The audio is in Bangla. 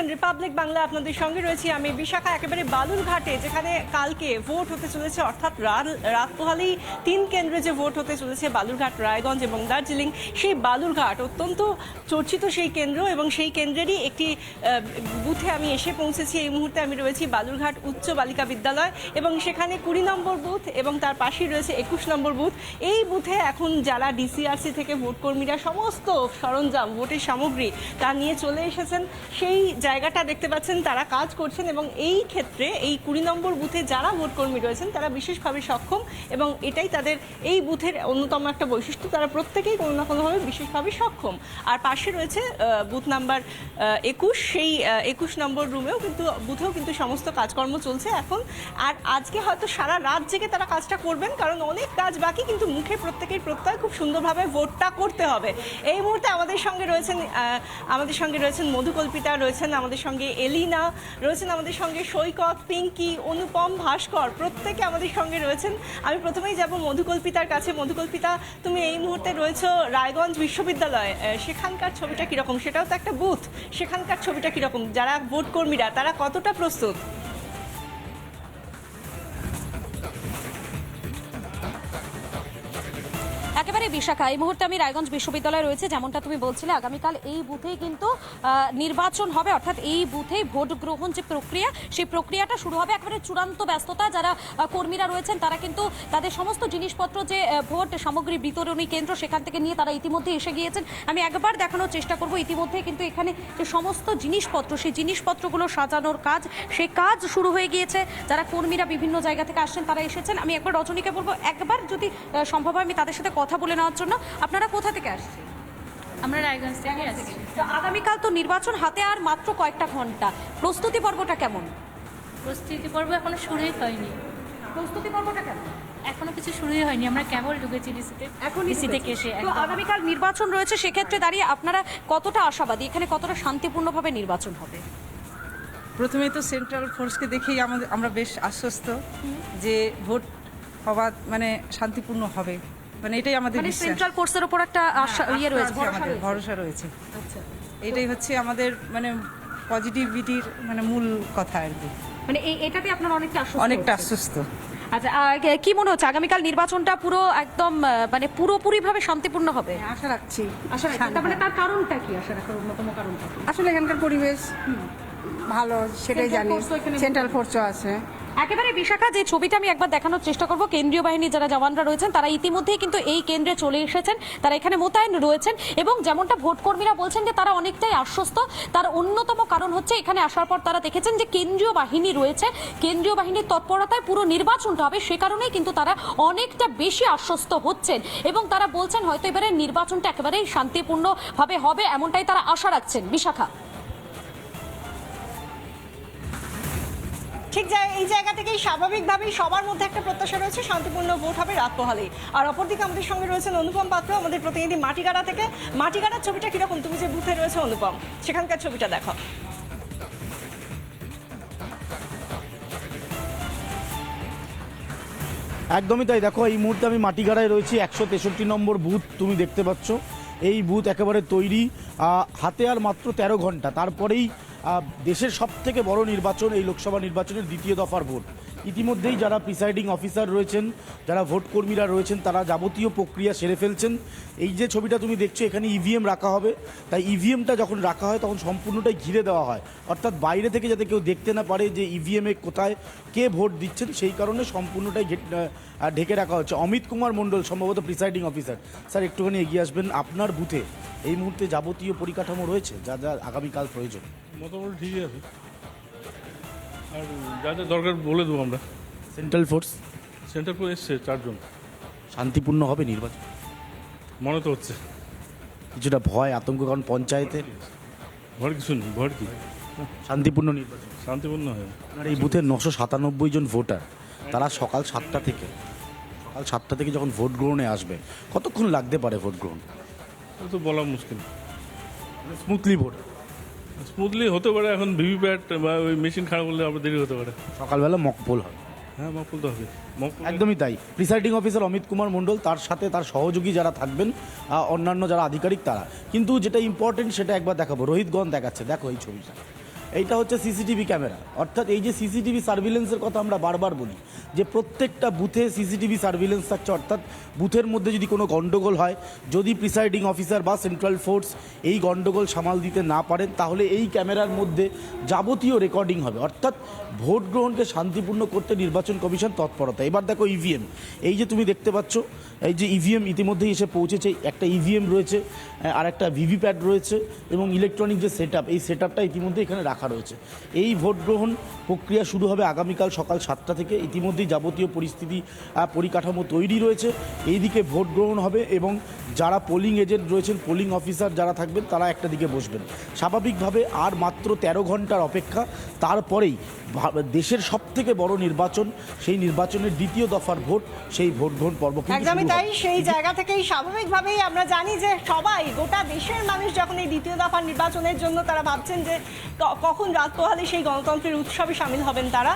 রিপাবলিক বাংলা আপনাদের সঙ্গে রয়েছি আমি বিশাখা, একেবারে বালুরঘাটে, যেখানে কালকে ভোট হতে চলেছে, অর্থাৎ রাত পোহালেই তিন কেন্দ্রে যে ভোট হতে চলেছে, বালুরঘাট, রায়গঞ্জ এবং দার্জিলিং, সেই বালুরঘাট অত্যন্ত চর্চিত সেই কেন্দ্র এবং সেই কেন্দ্রেরই একটি বুথে আমি এসে পৌঁছেছি। এই মুহূর্তে আমি রয়েছি বালুরঘাট উচ্চ বালিকা বিদ্যালয় এবং সেখানে কুড়ি নম্বর বুথ এবং তার পাশেই রয়েছে একুশ নম্বর বুথ। এই বুথে এখন যারা ডিসিআরসি থেকে ভোট কর্মীরা সমস্ত সরঞ্জাম, ভোটের সামগ্রী তা নিয়ে চলে এসেছেন। সেই জায়গাটা দেখতে পাচ্ছেন, তারা কাজ করছেন এবং এই ক্ষেত্রে এই কুড়ি নম্বর বুথে যারা ভোট কর্মী রয়েছেন, তারা বিশেষভাবে সক্ষম এবং এটাই তাদের এই বুথের অন্যতম একটা বৈশিষ্ট্য। তারা প্রত্যেকেই কোনো না কোনোভাবে বিশেষভাবে সক্ষম। আর পাশে রয়েছে বুথ নাম্বার একুশ। সেই একুশ নম্বর রুমেও কিন্তু, বুথেও কিন্তু সমস্ত কাজকর্ম চলছে এখন। আর আজকে হয়তো সারা রাত জেগে তারা কাজটা করবেন, কারণ অনেক কাজ বাকি, কিন্তু মুখে প্রত্যেকের প্রত্যয় খুব সুন্দরভাবে ভোটটা করতে হবে। এই মুহূর্তে আমাদের সঙ্গে রয়েছেন আমাদের সঙ্গে রয়েছেন মধুকল্পিতা, রয়েছেন আমাদের সঙ্গে এলিনা, রয়েছেন আমাদের সঙ্গে সৈকত, পিঙ্কি, অনুপম, ভাস্কর, প্রত্যেকে আমাদের সঙ্গে রয়েছেন। আমি প্রথমেই যাব মধুকল্পিতার কাছে। মধুকল্পিতা, তুমি এই মুহূর্তে রয়েছো রায়গঞ্জ বিশ্ববিদ্যালয়। সেখানকার ছবিটা কীরকম? সেটাও তো একটা বুথ সেখানকার ছবিটা কীরকম? যারা ভোট কর্মীরা, তারা কতটা প্রস্তুত? একেবারে বিশাখা, এই মুহূর্তে আমি রায়গঞ্জ বিশ্ববিদ্যালয়ে রয়েছে, যেমনটা তুমি বলছিলে, আগামীকাল এই বুথেই কিন্তু নির্বাচন হবে, অর্থাৎ এই বুথেই ভোট গ্রহণ যে প্রক্রিয়া, সেই প্রক্রিয়াটা শুরু হবে একেবারে চূড়ান্ত ব্যস্ততা যারা কর্মীরা রয়েছেন, তারা কিন্তু তাদের সমস্ত জিনিসপত্র যে ভোট সামগ্রী বিতরণী কেন্দ্র, সেখান থেকে নিয়ে তারা ইতিমধ্যে এসে গিয়েছেন। আমি একবার দেখানোর চেষ্টা করব, ইতিমধ্যে কিন্তু এখানে যে সমস্ত জিনিসপত্র, সেই জিনিসপত্রগুলো সাজানোর কাজ, সেই কাজ শুরু হয়ে গিয়েছে। যারা কর্মীরা বিভিন্ন জায়গা থেকে আসছেন, তারা এসেছেন। আমি একবার রজনীকে বলব, একবার যদি সম্ভব হয়, আমি তাদের সাথে কথা বলে নেওয়ার জন্য আপনারা কোথা থেকে আসছেন? আমরা রায়গঞ্জ থেকে আসছি। তো আগামীকাল তো নির্বাচন হাতে আর মাত্র কয়েকটা ঘণ্টা। প্রস্তুতি পর্বটা কেমন? প্রস্তুতি পর্ব এখনও শুরুই হয়নি। প্রস্তুতি পর্বটা কেমন? এখনও কিছু শুরুই হয়নি আমরা কেবল ঢুকেছি ডিসিতে। এখন ডিসি থেকে এসে তো আগামীকাল নির্বাচন রয়েছে সেক্ষেত্রে দাঁড়িয়ে আপনারা কতটা আশাবাদী? এখানে কতটা শান্তিপূর্ণভাবে নির্বাচন হবে? প্রথমেই তো সেন্ট্রাল ফোর্সকে দেখেই আমাদের আমরা বেশ আশ্বস্ত যে ভোট হওয়া মানে শান্তিপূর্ণ হবে। মানে এটাই আমাদের মানে সেন্ট্রাল ফোর্সের উপর একটা আশা ইয়ে রয়েছে আমাদের ভরসা রয়েছে। আচ্ছা। এটাই হচ্ছে আমাদের মানে পজিটিভিটির মানে মূল কথা আর কি। মানে এটাতে আপনার অনেকটা অনেকটা আশ্বস্ত। আচ্ছা কি মনে হচ্ছে আগামীকাল নির্বাচনটা পুরো একদম মানে পুরোপুরিভাবে শান্তিপূর্ণ হবে? আশা রাখছি। আশা রাখছি। মানে তার কারণটা কি আশা রাখার অন্যতম কারণটা আসলে এখানকার পরিবেশ ভালো সেটাই জানি। সেন্ট্রাল ফোর্সও আছে। একেবারে বিশাখা, যে ছবিটা আমি একবার দেখানোর চেষ্টা করব, কেন্দ্রীয় বাহিনী যারা জওয়ানরা রয়েছেন, তারা ইতিমধ্যেই কিন্তু এই কেন্দ্রে চলে এসেছেন। তারা এখানে মোতায়েন রয়েছেন এবং যেমনটা ভোট কর্মীরা বলছেন যে তারা অনেকটাই আশ্বস্ত। তার অন্যতম কারণ হচ্ছে, এখানে আসার পর তারা দেখেছেন যে কেন্দ্রীয় বাহিনী রয়েছে। কেন্দ্রীয় বাহিনীর তৎপরতায় পুরো নির্বাচনটা হবে, সে কারণেই কিন্তু তারা অনেকটা বেশি আশ্বস্ত হচ্ছেন। এবং তারা বলছেন, হয়তো এবারে নির্বাচনটা একেবারেই শান্তিপূর্ণভাবে হবে, এমনটাই তারা আশা রাখছেন। বিশাখা। ঠিক এই জায়গা থেকেই স্বাভাবিকভাবেই সবার মধ্যে একটা প্রত্যাশা রয়েছে, শান্তিপূর্ণ ভোট হবে রাত পোহালেই। আর অপরদিকে আমাদের সঙ্গে রয়েছেন অনুপম পাত্র, আমাদের প্রতিনিধি মাটিগাড়া থেকে। মাটিগাড়ার ছবিটা কীরকম? তুমি যে বুথে রয়েছে অনুপম, সেখানকার ছবিটা দেখো। একদমই তাই। দেখো, এই মুহূর্তে আমি মাটিগাড়ায় রয়েছি, একশো তেষট্টি নম্বর বুথ, তুমি দেখতে পাচ্ছ। এই বুথ একেবারে তৈরি হাতে আর মাত্র তেরো ঘণ্টা। তারপরেই দেশের সব থেকে বড় নির্বাচন এই লোকসভা নির্বাচনের দ্বিতীয় দফার ভোট। ইতিমধ্যেই যারা প্রিসাইডিং অফিসার রয়েছেন, যারা ভোট কর্মীরা রয়েছেন, তারা যাবতীয় প্রক্রিয়া সেরে ফেলছেন। এই যে ছবিটা তুমি দেখছ, এখানে ইভিএম রাখা হবে। তাই ইভিএমটা যখন রাখা হয়, তখন সম্পূর্ণটাই ঘিরে দেওয়া হয়। অর্থাৎ বাইরে থেকে যাতে কেউ দেখতে না পারে যে ইভিএমে কোথায় কে ভোট দিচ্ছেন, সেই কারণে সম্পূর্ণটাই ঢেকে রাখা হচ্ছে। অমিত কুমার মণ্ডল সম্ভবত প্রিসাইডিং অফিসার স্যার, একটুখানি এগিয়ে আসবেন। আপনার বুথে এই মুহূর্তে যাবতীয় পরিকাঠামো রয়েছে, যা যা আগামীকাল প্রয়োজন। মোটামুটি ঠিকই আছে। আর যা যা দরকার বলে দেবো আমরা। সেন্ট্রাল ফোর্স সেন্টার করে এসছে চারজন। শান্তিপূর্ণ হবে নির্বাচন? মনে তো হচ্ছে। কিছুটা ভয় আতঙ্ক কারণ পঞ্চায়েতে? ভয় কিছু নেই ভয় কি? শান্তিপূর্ণ নির্বাচন? শান্তিপূর্ণ হয় আপনার এই বুথে নশো সাতানব্বই জন ভোটার তারা সকাল সাতটা থেকে সকাল সাতটা থেকে যখন ভোট গ্রহণে আসবে কতক্ষণ লাগতে পারে ভোট গ্রহণ? তো বলা মুশকিল। Smoothly vote. স্মুথলি হতে পারে এখন ভিভিপ্যাট বা ওই মেশিন খারাপ হলে আবার দেরি হতে পারে। সকালবেলা মকপোল হয় হ্যাঁ মক তো হবে। একদমই তাই। প্রিসাইডিং অফিসার অমিত কুমার মণ্ডল তার সাথে তার সহযোগী যারা থাকবেন অন্যান্য যারা আধিকারিক তারা। কিন্তু যেটা ইম্পর্টেন্ট সেটা একবার দেখাবো। রোহিতগঞ্জ দেখাচ্ছে। দেখো এই ছবিটা। এইটা হচ্ছে সিসিটিভি ক্যামেরা। অর্থাৎ এই যে সিসিটিভি সার্ভিলেন্সের কথা আমরা বারবার বলি যে প্রত্যেকটা বুথে সিসিটিভি সার্ভিলেন্স থাকছে অর্থাৎ বুথের মধ্যে যদি কোনো গণ্ডগোল হয় যদি প্রিসাইডিং অফিসার বা সেন্ট্রাল ফোর্স এই গণ্ডগোল সামাল দিতে না পারেন তাহলে এই ক্যামেরার মধ্যে যাবতীয় রেকর্ডিং হবে। অর্থাৎ ভোট গ্রহণকে শান্তিপূর্ণ করতে নির্বাচন কমিশন তৎপরতা। এবার দেখো ইভিএম এই যে তুমি দেখতে পাচ্ছ এই যে ইভিএম ইতিমধ্যেই এসে পৌঁছেছে একটা ইভিএম রয়েছে আহ, আর একটা ভিভিপ্যাট রয়েছে এবং ইলেকট্রনিক যে সেট এই সেট ইতিমধ্যে এখানে রাখা রয়েছে। এই ভোট গ্রহণ প্রক্রিয়া শুরু হবে আগামীকাল সকাল সাতটা থেকে। ইতিমধ্যেই যাবতীয় পরিস্থিতি পরিকাঠামো তৈরি রয়েছে। এইদিকে ভোট গ্রহণ হবে এবং যারা পোলিং এজেন্ট রয়েছেন পোলিং অফিসার যারা থাকবেন তারা একটা দিকে বসবেন। স্বাভাবিকভাবে আর মাত্র তেরো ঘণ্টার অপেক্ষা। তারপরেই দেশের সব থেকে বড় নির্বাচন সেই নির্বাচনের দ্বিতীয় দফার ভোট সেই ভোট গ্রহণ পর্ব একদমই তাই সেই জায়গা থেকেই স্বাভাবিকভাবেই আমরা জানি যে সবাই গোটা দেশের মানুষ যখন এই দ্বিতীয় দফার নির্বাচনের জন্য তারা ভাবছেন যে কখন রাত পোহালে সেই গণতন্ত্রের উৎসবে সামিল হবেন তারা?